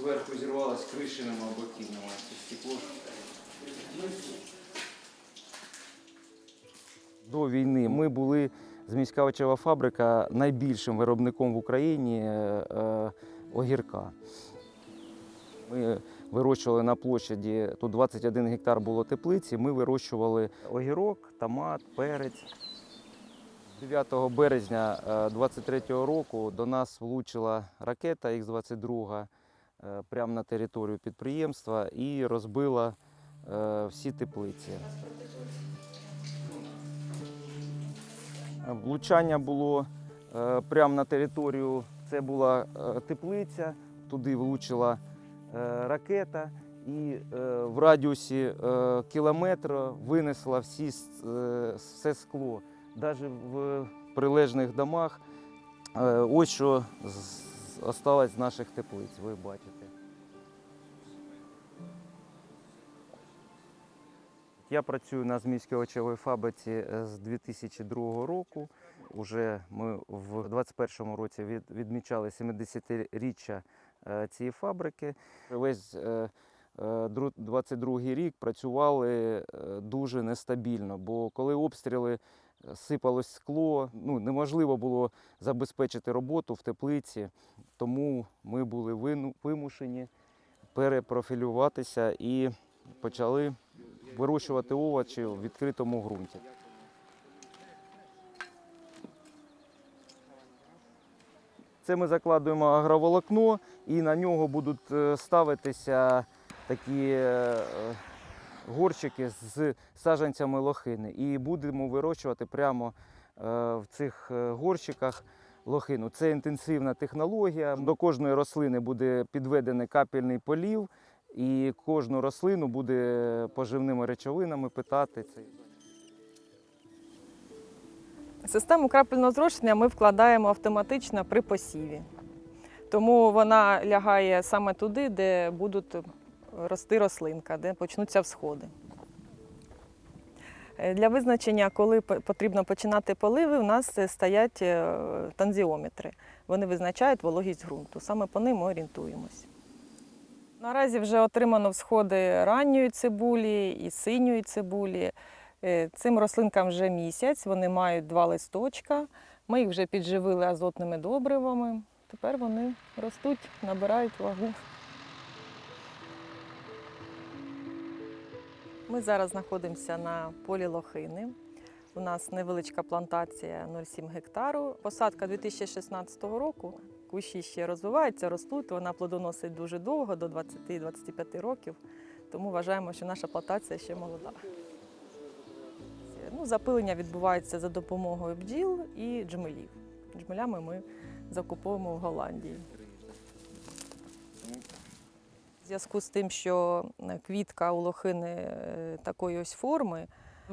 зверху зірвалась кришинами або кінами. Стекло. До війни ми були Зміська овочева фабрика найбільшим виробником в Україні е, е, огірка. Ми вирощували на площаді, тут 21 гектар було теплиці, ми вирощували огірок, томат, перець. 9 березня 2023 року до нас влучила ракета Х-22 е, прямо на територію підприємства і розбила е, всі теплиці. Влучання було е, прямо на територію. Це була е, теплиця, туди влучила е, ракета і е, в радіусі е, кілометра винесла всі, е, все скло. Навіть в прилежних домах. Е, Ось що осталось з наших теплиць, ви бачите. Я працюю на Зміївській овочевій фабриці е, з 2002 року. Уже ми в 2021 році відмічали 70-річчя е, цієї фабрики. Весь е, е, 22 рік працювали дуже нестабільно, бо коли обстріли сипалось скло, ну, неможливо було забезпечити роботу в теплиці, тому ми були вимушені перепрофілюватися і почали вирощувати овочі в відкритому ґрунті. Це ми закладуємо агроволокно і на нього будуть е, ставитися такі е, горщики з саджанцями лохини. І будемо вирощувати прямо е, в цих е, горщиках лохину. Це інтенсивна технологія. До кожної рослини буде підведений капельний полів, і кожну рослину буде поживними речовинами питати. Систему крапельного зрошення ми вкладаємо автоматично при посіві. Тому вона лягає саме туди, де будуть рости рослинка, де почнуться всходи. Е, Для визначення, коли потрібно починати поливи, у нас е, стоять е, танзіометри. Вони визначають вологість ґрунту. Саме по ним ми орієнтуємось. Наразі вже отримано всходи ранньої цибулі і синьої цибулі. Цим рослинкам вже місяць, вони мають два листочка. Ми їх вже підживили азотними добривами. Тепер вони ростуть, набирають вагу. Ми зараз знаходимося на полі лохини. У нас невеличка плантація 0,7 гектару. Посадка 2016 року. Кущі ще розвиваються, ростуть. Вона плодоносить дуже довго, до 20-25 років. Тому вважаємо, що наша плантація ще молода. Ну, запилення відбувається за допомогою бджіл і джмелів. Джмелями ми закуповуємо в Голландії. Зв'язку з тим, що е, квітка у лохини е, такої ось форми,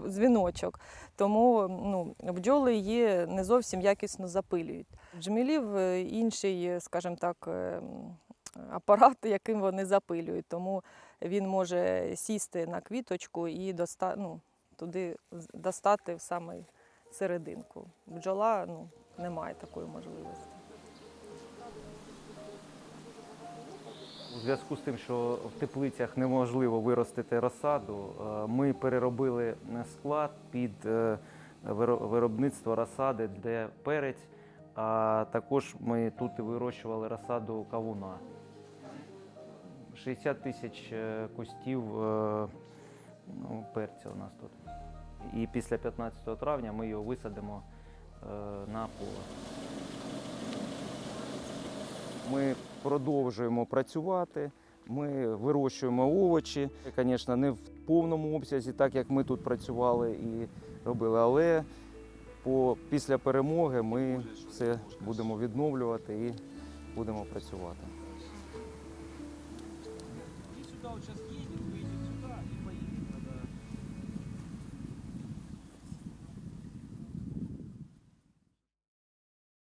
дзвіночок, тому ну, бджоли її не зовсім якісно запилюють. Джмелів е, інший, скажімо так, апарат, яким вони запилюють, тому він може сісти на квіточку і доста, ну, туди достати в самий серединку. Бджола ну, не має такої можливості. У зв'язку з тим, що в теплицях неможливо виростити розсаду, е, ми переробили е, склад під е, виробництво розсади для перець, а також ми тут вирощували розсаду кавуна. 60 тисяч кустів ну, перця у нас тут. І після 15 травня ми його висадимо на поле. Ми продовжуємо працювати. Ми вирощуємо овочі, звісно, не в повному обсязі, так як ми тут працювали і робили, але по, після перемоги ми все будемо відновлювати і будемо працювати.